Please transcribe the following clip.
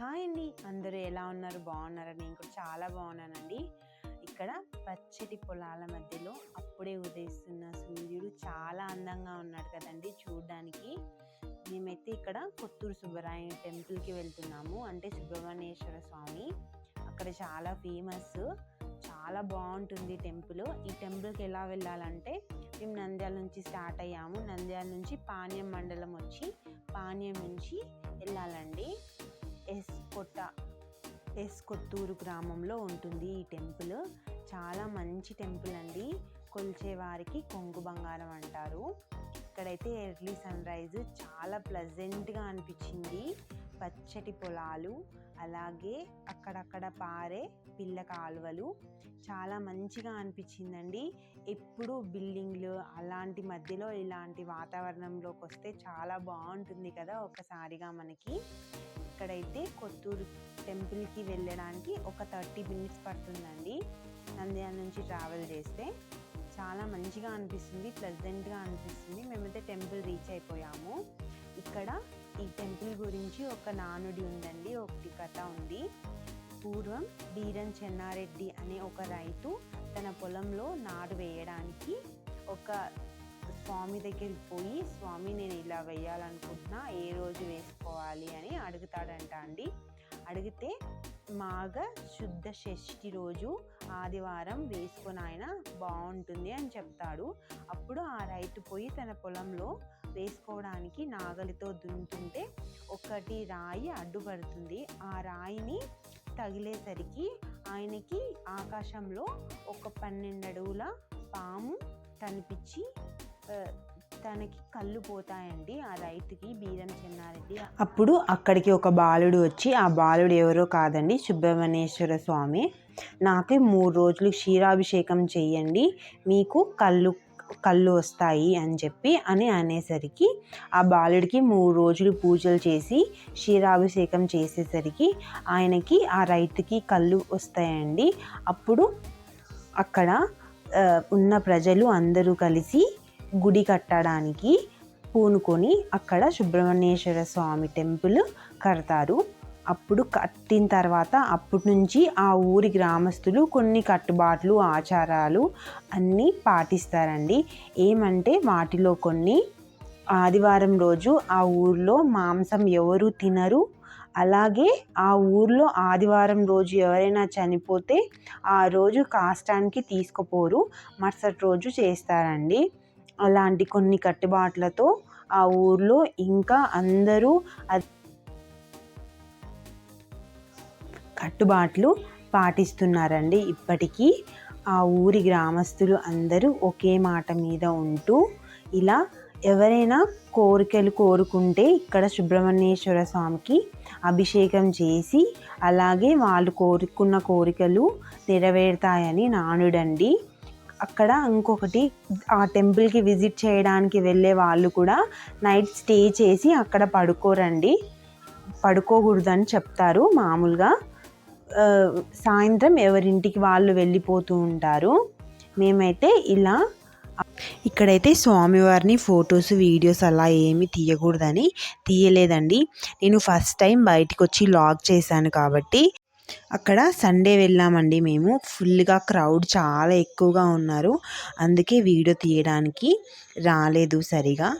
Hi అండి. అందరూ ఎలా ఉన్నారు? బాగున్నారా? నేను కూడా చాలా బాగున్నానండి. ఇక్కడ పచ్చటి పొలాల మధ్యలో అప్పుడే ఉదయిస్తున్న సూర్యుడు చాలా అందంగా ఉన్నాడు కదండి చూడడానికి. మేమైతే ఇక్కడ కొత్తూరు సుబ్బరాయ టెంపుల్కి వెళ్తున్నాము. అంటే సుబ్రహ్మణ్యేశ్వర స్వామి. అక్కడ చాలా ఫేమస్. చాలా బాగుంటుంది టెంపుల్. ఈ టెంపుల్కి ఎలా వెళ్ళాలంటే మేము నంద్యాల నుంచి స్టార్ట్ అయ్యాము. నంద్యాల నుంచి పాణ్యం మండలం వచ్చి పాణ్యం నుంచి వెళ్ళాలండి. కొట్ట ఎస్ కొత్తూరు గ్రామంలో ఉంటుంది ఈ టెంపుల్. చాలా మంచి టెంపుల్ అండి. కొలిచేవారికి కొంగు బంగారం అంటారు. ఇక్కడైతే ఎర్లీ సన్ రైజ్ చాలా ప్లజెంట్గా అనిపించింది. పచ్చటి పొలాలు అలాగే అక్కడక్కడ పారే పిల్ల కాలువలు చాలా మంచిగా అనిపించిందండి. ఎప్పుడు బిల్డింగ్లు అలాంటి మధ్యలో ఇలాంటి వాతావరణంలోకి వస్తే చాలా బాగుంటుంది కదా ఒకసారిగా మనకి. ఇక్కడైతే కొత్తూరు టెంపుల్కి వెళ్ళడానికి ఒక థర్టీ మినిట్స్ పడుతుందండి. నంద్యాల నుంచి ట్రావెల్ చేస్తే చాలా మంచిగా అనిపిస్తుంది ప్లెజెంట్గా అనిపిస్తుంది. మేమైతే టెంపుల్ రీచ్ అయిపోయాము. ఇక్కడ ఈ టెంపుల్ గురించి ఒక నానుడి ఉందండి ఒకటి కథ ఉంది. పూర్వం బీరన్ చెన్నారెడ్డి అనే ఒక రైతు తన పొలంలో నారు వేయడానికి ఒక స్వామి దగ్గరికి పోయి స్వామి నేను ఇలా వేయాలనుకుంటున్నా ఏ రోజు వేసుకోవాలి? అని అడుగుతాడంట అండి. అడిగితే మాఘ శుద్ధ షష్ఠి రోజు ఆదివారం వేసుకొని ఆయన బాగుంటుంది అని చెప్తాడు. అప్పుడు ఆ రైతు పోయి తన పొలంలో వేసుకోవడానికి నాగలితో దున్నుతుంటే ఒకటి రాయి అడ్డుపడుతుంది. ఆ రాయిని తగిలేసరికి ఆయనకి ఆకాశంలో ఒక పన్నెండు అడుగుల పాము కనిపించి తనకి కళ్ళు పోతాయండి. ఆ రైతుకి బీరం చెన్నారెడ్డి. అప్పుడు అక్కడికి ఒక బాలుడు వచ్చి ఆ బాలుడు ఎవరో కాదండి సుబ్రహ్మణ్యేశ్వర స్వామి. నాకు మూడు రోజులు క్షీరాభిషేకం చేయండి మీకు కళ్ళు కళ్ళు వస్తాయి అని చెప్పి అని అనేసరికి ఆ బాలుడికి మూడు రోజులు పూజలు చేసి క్షీరాభిషేకం చేసేసరికి ఆయనకి ఆ రైతుకి కళ్ళు వస్తాయండి. అప్పుడు అక్కడ ఉన్న ప్రజలు అందరూ కలిసి గుడి కట్టడానికి పూనుకొని అక్కడ సుబ్రహ్మణ్యేశ్వర స్వామి టెంపుల్ కడతారు. అప్పుడు కట్టిన తర్వాత అప్పటి నుంచి ఆ ఊరి గ్రామస్తులు కొన్ని కట్టుబాట్లు ఆచారాలు అన్నీ పాటిస్తారండి. ఏమంటే వాటిలో కొన్ని ఆదివారం రోజు ఆ ఊర్లో మాంసం ఎవరు తినరు. అలాగే ఆ ఊర్లో ఆదివారం రోజు ఎవరైనా చనిపోతే ఆ రోజు కాష్టానికి తీసుకుపోరు. మరుసటి రోజు చేస్తారండి. అలాంటి కొన్ని కట్టుబాట్లతో ఆ ఊర్లో ఇంకా అందరూ కట్టుబాట్లు పాటిస్తున్నారండి. ఇప్పటికీ ఆ ఊరి గ్రామస్తులు అందరూ ఒకే మాట మీద ఉంటూ ఇలా ఎవరైనా కోరికలు కోరుకుంటే ఇక్కడ సుబ్రహ్మణ్యేశ్వర స్వామికి అభిషేకం చేసి అలాగే వాళ్ళు కోరుకున్న కోరికలు నెరవేరుతాయని నానుడండి. అక్కడ ఇంకొకటి ఆ టెంపుల్కి విజిట్ చేయడానికి వెళ్ళే వాళ్ళు కూడా నైట్ స్టే చేసి అక్కడ పడుకోరండి. పడుకోకూడదని చెప్తారు మామూలుగా. సాయంత్రం ఎవరింటికి వాళ్ళు వెళ్ళిపోతూ ఉంటారు. మేమైతే ఇలా ఇక్కడైతే స్వామివారిని ఫొటోస్ వీడియోస్ అలా ఏమి తీయకూడదని తీయలేదండి. నేను ఫస్ట్ టైం బయటికి వచ్చి లాగ్ చేశాను కాబట్టి అక్కడ సండే వెళ్ళామండి మేము. ఫుల్గా క్రౌడ్ చాలా ఎక్కువగా ఉన్నారు. అందుకే వీడియో తీయడానికి రాలేదు సరిగా.